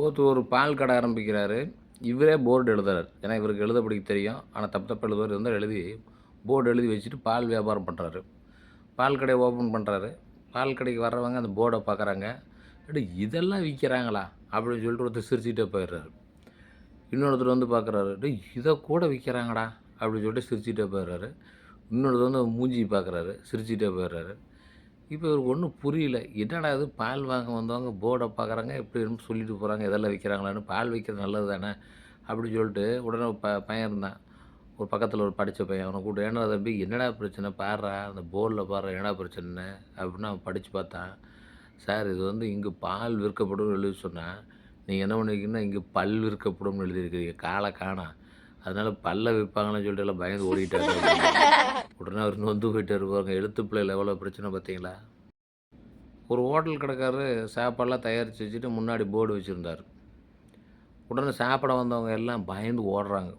ஒருத்தர் ஒரு பால் கடை ஆரம்பிக்கிறாரு. இவரே போர்டு எழுதுறாரு. ஏன்னா இவருக்கு எழுத படிக்க தெரியும். ஆனால் தப்பு தப்பு எழுதுவார். இருந்தால் எழுதி போர்டு எழுதி வச்சுட்டு பால் வியாபாரம் பண்ணுறாரு பால் கடையை ஓப்பன் பண்ணுறாரு பால் கடைக்கு வர்றவங்க அந்த போர்டை பார்க்குறாங்க. இதெல்லாம் விற்கிறாங்களா அப்படின்னு சொல்லிட்டு ஒருத்தர் சிரிச்சுட்டே போயிடுறாரு. இன்னொருத்தர் வந்து பார்க்குறாரு இதை கூட விற்கிறாங்கடா அப்படின்னு சொல்லிட்டு சிரிச்சுட்டே போயிடுறாரு. இன்னொருத்தர் வந்து மூஞ்சி பார்க்குறாரு. சிரிச்சுட்டே போயிடுறாரு. இப்போ இவருக்கு ஒன்றும் புரியல. என்னடா இது? பால் வாங்க வந்தவங்க போர்டை பார்க்குறாங்க எப்படி சொல்லிட்டு போகிறாங்க இதெல்லாம் விற்கிறாங்களான்னு பால் விற்கிறது நல்லது தானே? அப்படின்னு சொல்லிட்டு உடனே ப பையன் இருந்தான். ஒரு பக்கத்தில் ஒரு படித்த பையன். அவனை கூப்பிட்டு ஏன்னா தம்பி என்னடா பிரச்சனை? பாடுறா அந்த போர்டில் பாடுற என்னடா பிரச்சனை அப்படின்னு அவன் படித்து பார்த்தான். சார் இது வந்து இங்கே பால் விற்கப்படும் எழுதி சொன்னால் நீங்கள் என்ன பண்ணிருக்கீங்கன்னா இங்கே பல் விற்கப்படும்னு எழுதியிருக்கிறீங்க. காலை காணா. அதனால் பல்ல விற்பாங்கன்னு சொல்லிட்டு எல்லாம் பயந்து ஓடிட்டாரு உடனே அவர் நொந்து போயிட்டு பாருங்க. எழுத்து பிள்ளைகள் எவ்வளோ பிரச்சனை பார்த்தீங்களா? ஒரு ஹோட்டல் கடைக்காரரு சாப்பாடெல்லாம் தயாரித்து வச்சுட்டு முன்னாடி போர்டு வச்சுருந்தார். உடனே சாப்பிட வந்தவங்க எல்லாம் பயந்து ஓடுறாங்க.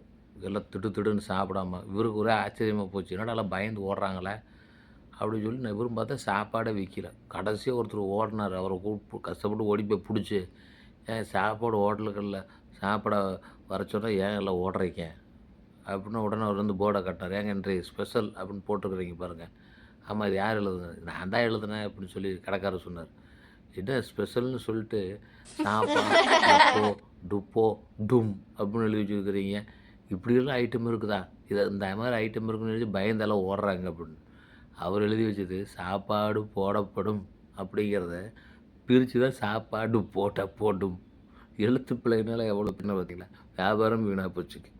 எல்லாம் திடு திடுன்னு சாப்பிடாம. இவருக்கு ஒரே ஆச்சரியமாக போச்சு. என்னடா எல்லாம் பயந்து ஓடுறாங்களே? அப்படின்னு சொல்லி நான் இவரும் பார்த்தா சாப்பாடே விற்கல கடைசியாக ஒருத்தர் ஓடினார். அவரை கூப்பிட்டு கஷ்டப்பட்டு ஓடி போய் பிடிச்சி ஏன் சாப்பாடு ஹோட்டலுகளில் சாப்பிட வர சொன்னால் ஏன் எல்லாம் ஓடுறீங்க? அப்படின்னு உடனே அவர் வந்து போர்டை கட்டார் ஏங்க இன்றைய ஸ்பெஷல் அப்படின்னு போட்டிருக்கிறீங்க பாருங்கள் ஆமாம் இது யார் எழுதுனது? நான் தான் எழுதுனேன் அப்படின்னு சொல்லி கடைக்காரர் சொன்னார். என்ன ஸ்பெஷல்னு சொல்லிட்டு சாப்பா டப்போ டுப்போ டும் அப்படின்னு எழுதி வச்சுருக்கிறீங்க. இப்படியெல்லாம் ஐட்டம் இருக்குதா? இதை இந்த மாதிரி ஐட்டம் இருக்குன்னு எழுதி பயந்தெல்லாம் ஓடுறாங்க அப்படின்னு. அவர் எழுதி வச்சது சாப்பாடு போடப்படும் அப்படிங்கிறத பிரித்து தான் சாப்பாடு போட்ட போடும் எழுத்து பிள்ளைனால எவ்வளோ பின்ன பார்த்தீங்களா வியாபாரம் வீணாக போச்சுக்கு.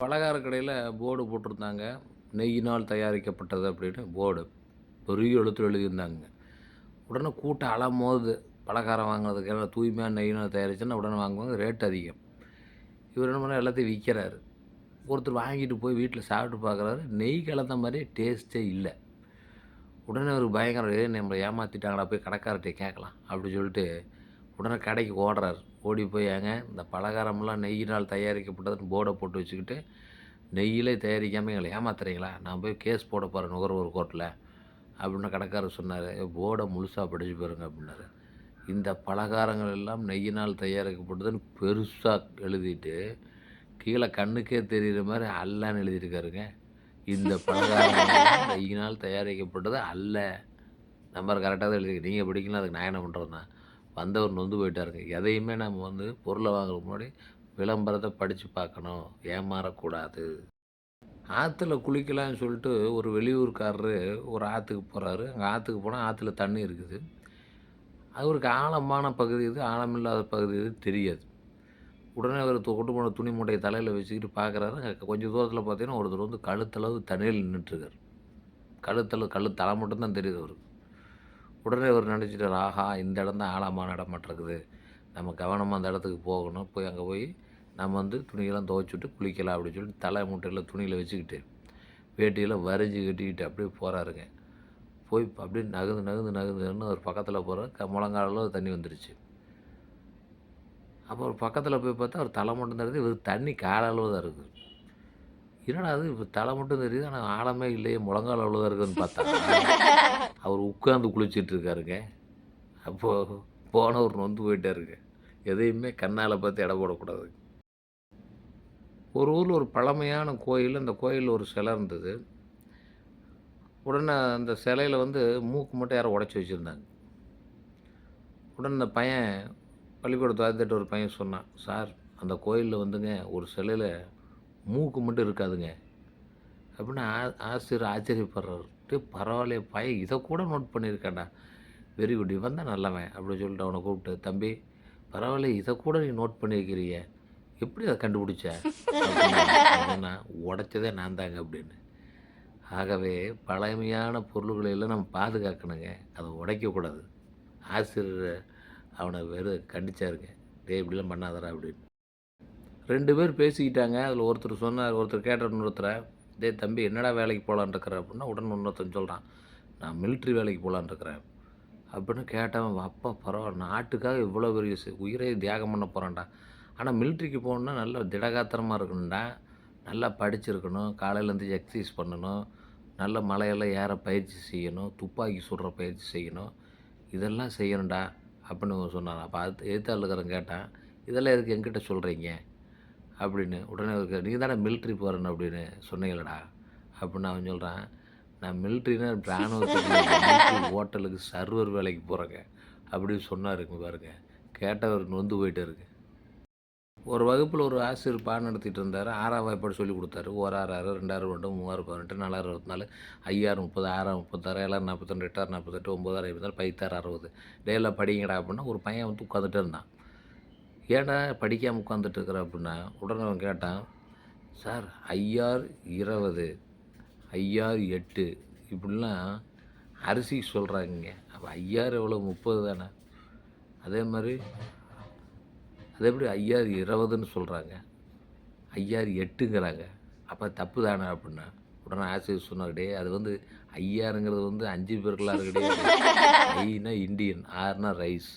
பலகார கடையில் போர்டு போட்டிருந்தாங்க. நெய்யினால் தயாரிக்கப்பட்டது அப்படின்னு போர்டு. பெரிய எழுத்து எழுதியிருந்தாங்க. உடனே கூட்டம் அலமோது. பலகாரம் வாங்குறதுக்கு எல்லாம் தூய்மையான நெய்யினால் தயாரிச்சுன்னா உடனே வாங்குவாங்க. ரேட் அதிகம். இவர் என்ன பண்ண எல்லாத்தையும் விற்கிறாரு. ஒருத்தர் வாங்கிட்டு போய் வீட்டில் சாப்பிட்டு பார்க்குறாரு. நெய் கலந்த மாதிரி டேஸ்ட்டே இல்லை. உடனே ஒரு பயங்கர நம்மளை ஏமாற்றிட்டாங்களா போய் கடைக்காரர்கிட்ட கேட்கலாம் அப்படி சொல்லிட்டு உடனே கடைக்கு ஓடுறார். ஓடி போய் ஏங்க இந்த பலகாரமெல்லாம் நெய்யினால் தயாரிக்கப்பட்டதுன்னு போர்டை போட்டு வச்சுக்கிட்டு நெய்யிலே தயாரிக்காமல் எங்களை ஏமாத்துறீங்களா? நான் போய் கேஸ் போட போகிறேன் நுகர்வோர் கோர்ட்டில் அப்படின்னு கடைக்காரர் சொன்னார். போர்டை முழுசாக படிச்சு பாருங்க அப்படின்னாரு. இந்த பலகாரங்கள் எல்லாம் நெய்யினால் தயாரிக்கப்பட்டதுன்னு பெருசாக எழுதிட்டு கீழே கண்ணுக்கே தெரிகிற மாதிரி அல்லான்னு எழுதியிருக்காருங்க. இந்த பலகாரங்கள் எல்லாம் நெய்யினால் தயாரிக்கப்பட்டது அல்ல. நம்பர் கரெக்டாக தான் எழுதிருக்கு நீங்கள் படிக்கலாம் அதுக்கு நான் என்ன பண்ணுறேன்னா வந்தவர் நொந்து போயிட்டாருங்க. எதையுமே நம்ம வந்து பொருளை வாங்குறதுக்கு முன்னாடி விளம்பரத்தை படித்து பார்க்கணும். ஏமாறக்கூடாது. ஆற்றுல குளிக்கலாம்னு சொல்லிட்டு ஒரு வெளியூர்காரரு ஒரு ஆற்றுக்கு போகிறாரு அங்கே ஆற்றுக்கு போனால் ஆற்றுல தண்ணி இருக்குது. அவருக்கு ஆழமான பகுதி இது. ஆழமில்லாத பகுதி இது தெரியாது. உடனே அவர் கொண்டு போன துணி மூட்டையை தலையில் வச்சுக்கிட்டு பார்க்குறாரு. அங்கே கொஞ்சம் தூரத்தில் பார்த்தீங்கன்னா ஒருத்தர் வந்து கழுத்தளவு தண்ணியில் நின்றுட்டுருக்கார் கழுத்தளவு கழு தலை மட்டும்தான் தெரியுது அவருக்கு. உடனே அவர் நினச்சிட்டார் ஆஹா இந்த இடம் தான் ஆழமான இடம் இருக்குது. நம்ம கவனமாக அந்த இடத்துக்கு போகணும். போய் அங்கே போய் நம்ம வந்து துணியெல்லாம் துவைச்சிட்டு குளிக்கலாம் அப்படின்னு சொல்லி தலை மூட்டையில் துணியில் வச்சுக்கிட்டு வேட்டியெல்லாம் வரைஞ்சி கட்டிக்கிட்டு அப்படியே போகிறாருங்க போய் அப்படியே நகர்ந்து நகர்ந்து நகர்ந்துன்னு ஒரு பக்கத்தில் போகிற க முழங்கால தண்ணி வந்துடுச்சு அப்போ ஒரு பக்கத்தில் போய் பார்த்தா அவர் தலை மட்டும் தெரியுது இவர் தண்ணி கால அளவு தான் இருக்குது. என்னடா அது? இப்போ தலை மட்டும் தெரியுது ஆனால் ஆழமே இல்லையே முழங்கால் அளவு தான் இருக்குதுன்னு பார்த்தா. அவர் உட்காந்து குளிச்சிட்டு இருக்காருங்க அப்போது போனவர் நொந்து போயிட்டாருங்க. எதையுமே கண்ணால் பார்த்து எடை போடக்கூடாது. ஒரு ஊரில் ஒரு பழமையான கோயில் அந்த கோயிலில் ஒரு சிலை இருந்தது. உடனே அந்த சிலையில் வந்து மூக்கு மட்டும் யாரோ உடச்சி வச்சுருந்தாங்க. உடனே அந்த பையன் பள்ளிக்கூடம் வாத்திட்டு ஒரு பையன் சொன்னான் சார் அந்த கோயிலில் வந்துங்க ஒரு சிலையில் மூக்கு மட்டும் இருக்காதுங்க. அப்படின்னு ஆ ஆசிரியர் ஆச்சரியப்படுறாரு. டேய் பரவாயில்லையே பையன் இதை கூட நோட் பண்ணியிருக்கேன்டா. வெரி குட் இவன் தான் நல்லவன் அப்படின்னு சொல்லிட்டு அவனை கூப்பிட்டு தம்பி பரவாயில்ல இதை கூட நீ நோட் பண்ணியிருக்கிறிய. எப்படி அதை கண்டுபிடிச்ச? அப்படின்னா உடைச்சதே நான் தாங்க அப்படின்னு. ஆகவே பழமையான பொருள்களை எல்லாம் நம்ம பாதுகாக்கணுங்க. அதை உடைக்கக்கூடாது. ஆசிரியர் அவனை வெறும் கண்டிச்சாருங்க. டேய் இப்படிலாம் பண்ணாதடா அப்படின்னு. ரெண்டு பேர் பேசிக்கிட்டாங்க. அதில் ஒருத்தர் சொன்னார் ஒருத்தர் கேட்ட இன்னொருத்தரை. டே தம்பி என்னடா வேலைக்கு போகலான்னு இருக்கிற? அப்படின்னா உடனே இன்னொருத்தன் சொல்கிறான் நான் மிலிட்ரி வேலைக்கு போகலான்னு இருக்கிறேன். அப்படின்னு கேட்டவன் அப்பா பரவாயில்ல நாட்டுக்காக இவ்வளோ பெரிய உயிரை தியாகம் பண்ண போகிறான்டா ஆனால் மிலிட்ரிக்கு போகணுன்னா நல்லா திடகாத்திரமாக இருக்கணும்டா. நல்லா படிச்சிருக்கணும் காலையிலேருந்து எக்ஸசைஸ் பண்ணணும் நல்ல மலையெல்லாம் ஏற பயிற்சி செய்யணும் துப்பாக்கி சுடுற பயிற்சி செய்யணும். இதெல்லாம் செய்யணும்டா. அப்படின்னு சொன்னான். அப்போ அது எதிர்த்தாள் கேட்டான் இதெல்லாம் எதுக்கு என்கிட்ட சொல்கிறீங்க அப்படின்னு உடனே இருக்க நீ தானே மிலிட்ரி போகிறேன்னு அப்படின்னு சொன்னீங்களடா அப்படின்னு அவன் சொல்கிறான் நான் மிலிட்ரினா இராணுவத்துக்கு ஹோட்டலுக்கு சர்வர் வேலைக்கு போகிறேங்க அப்படின்னு சொன்னாருங்க பாருங்க. கேட்டவர் நொந்து போயிட்டு இருக்கு ஒரு வகுப்பில் ஒரு ஆசிரியர் பாடம் நடத்திட்டு இருந்தார் ஆறாம் வாய்ப்பாடு சொல்லி கொடுத்தாரு. ஓராறு ஆறு ரெண்டாயிரம் ரெண்டு மூவாயிரம் பதினெட்டு நாலாயிரம் அறுபத்தி நாலு ஐயாயிரம் முப்பது ஆறாயிரம் முப்பத்தாறு ஏழாயிரம் நாற்பத்தெண்டு எட்டாயிரம் நாற்பத்தெட்டு ஒம்பதாயிரம் ஐம்பத்தாறு பைத்தாறு அறுபது. டேயில் படிங்கடா அப்படின்னா ஒரு பையன் வந்து உட்காந்துட்டே இருந்தான். ஏடா படிக்காமல் உட்காந்துட்ருக்குற அப்படின்னா உடனே அவன் கேட்டான் சார் ஐஆர் இருபது ஐஆர் எட்டு இப்படிலாம் அரிசி சொல்கிறாங்க அப்போ ஐயாறு எவ்வளோ முப்பது தானே? அதே மாதிரி அது எப்படி ஐயார் இருபதுன்னு சொல்கிறாங்க ஐயார் எட்டுங்கிறாங்க. அப்போ தப்பு தானே அப்படின்னா உடனே ஆசிரியர் சொன்னார் அது வந்து ஐயாருங்கிறது வந்து அஞ்சு பேருக்கெல்லாம் கிடையாது ஐனா இந்தியன் ஆறுனா ரைஸ்.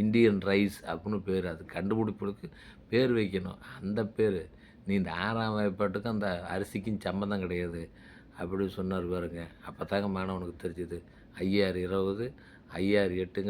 இந்தியன் ரைஸ் அப்படின்னு பேர். அது கண்டுபிடிப்புக்கு பேர் வைக்கணும். அந்த பேர். நீ இந்த ஆறாம் வாய்ப்பாட்டுக்கும் அந்த அரிசிக்கும் சம்மந்தம் கிடையாது. அப்படின்னு சொன்னார் பாருங்க. அப்போ தாங்க மாணவனுக்கு தெரிஞ்சுது. ஐயாறு இருபது ஐயாறு எட்டுங்க.